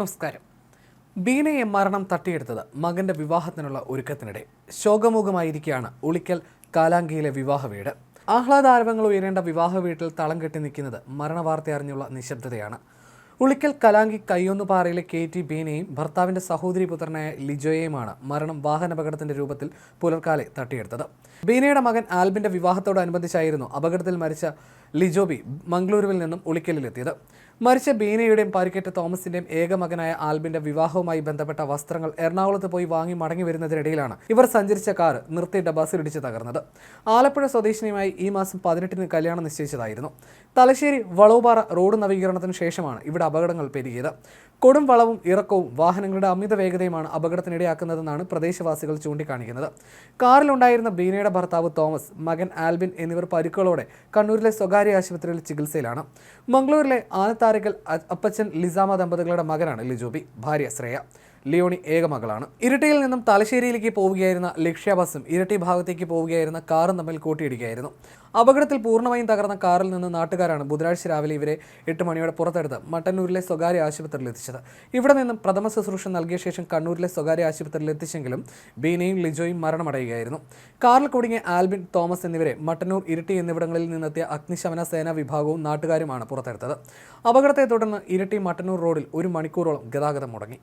നമസ്കാരം. ബീനയെ മരണം തട്ടിയെടുത്തത് മകന്റെ വിവാഹത്തിനുള്ള ഒരുക്കത്തിനിടെ. ശോകമുഖമായിരിക്കുകയാണ് ഉളിക്കൽ കാലാങ്കിയിലെ വിവാഹ വീട്. ആഹ്ലാദാരവങ്ങൾ ഉയരേണ്ട വിവാഹ വീട്ടിൽ തളം കെട്ടി നിൽക്കുന്നത് മരണവാർത്ത അറിഞ്ഞുള്ള നിശബ്ദതയാണ്. ഉളിക്കൽ കലാങ്കി കയ്യൊന്നുപാറയിലെ കെ ടി ബീനയും ഭർത്താവിന്റെ സഹോദരി പുത്രനായ ലിജോയെയുമാണ് മരണം വാഹനാപകടത്തിന്റെ രൂപത്തിൽ പുലർക്കാലെ തട്ടിയെടുത്തത്. ബീനയുടെ മകൻ ആൽബിന്റെ വിവാഹത്തോടനുബന്ധിച്ചായിരുന്നു അപകടത്തിൽ മരിച്ച ലിജോബി മംഗളൂരുവിൽ നിന്നും ഉളിക്കലിലെത്തിയത്. മരിച്ച ബീനയുടെയും പരിക്കേറ്റ തോമസിന്റെയും ഏക മകനായ ആൽബിന്റെ വിവാഹവുമായി ബന്ധപ്പെട്ട വസ്ത്രങ്ങൾ എറണാകുളത്ത് പോയി വാങ്ങി മടങ്ങി വരുന്നതിനിടയിലാണ് ഇവർ സഞ്ചരിച്ച കാർ നിർത്തിയിട്ട ഡബാസിലിടിച്ച് തകർന്നത്. ആലപ്പുഴ സ്വദേശിനിയുമായി ഈ മാസം പതിനെട്ടിന് കല്യാണം നിശ്ചയിച്ചതായിരുന്നു. തലശ്ശേരി വളവുപാറ റോഡ് നവീകരണത്തിന് ശേഷമാണ് ഇവിടെ അപകടങ്ങൾ പെരുകിയത്. കൊടും വളവും ഇറക്കവും വാഹനങ്ങളുടെ അമിത വേഗതയുമാണ് അപകടത്തിനിടയാക്കുന്നതെന്നാണ് പ്രദേശവാസികൾ ചൂണ്ടിക്കാണിക്കുന്നത്. കാറിലുണ്ടായിരുന്ന ബീനയുടെ ഭർത്താവ് തോമസ് മകൻ ആൽബിൻ എന്നിവർ പരിക്കുകളോടെ കണ്ണൂരിലെ സ്വകാര്യ ആശുപത്രിയിൽ ചികിത്സയിലാണ്. മംഗളൂരിലെ ആനത്താരക്കൽ അപ്പച്ചൻ ലിസാമ ദമ്പതികളുടെ മകനാണ് ലിജോബി ഭാര്യ ശ്രേയ. ലിയോണി ഏകമകളാണ് ഇരട്ടിയിൽ നിന്നും തലശ്ശേരിയിലേക്ക് പോവുകയായിരുന്ന ലക്ഷ്യ ബസ്സും ഇരട്ടി ഭാഗത്തേക്ക് പോവുകയായിരുന്ന കാറും തമ്മിൽ കൂട്ടിയിടിക്കുകയായിരുന്നു. അപകടത്തിൽ പൂർണമായും തകർന്ന കാറിൽ നിന്ന് നാട്ടുകാരാണ് ബുധനാഴ്ച രാവിലെ ഇവരെ എട്ട് മണിയോടെ പുറത്തെടുത്ത് മട്ടന്നൂരിലെ സ്വകാര്യ ആശുപത്രിയിൽ എത്തിച്ചത്. ഇവിടെ നിന്നും പ്രഥമ ശുശ്രൂഷ നൽകിയ ശേഷം കണ്ണൂരിലെ സ്വകാര്യ ആശുപത്രിയിൽ എത്തിച്ചെങ്കിലും ബീനയും ലിജോയും മരണമടയുകയായിരുന്നു. കാറിൽ കുടുങ്ങിയ ആൽബിൻ തോമസ് എന്നിവരെ മട്ടന്നൂർ ഇരട്ടി എന്നിവിടങ്ങളിൽ നിന്നെത്തിയ അഗ്നിശമന സേനാ വിഭാഗവും നാട്ടുകാരുമാണ് പുറത്തെടുത്തത്. അപകടത്തെ തുടർന്ന് ഇരട്ടി മട്ടന്നൂർ റോഡിൽ ഒരു മണിക്കൂറോളം ഗതാഗതം മുടങ്ങി.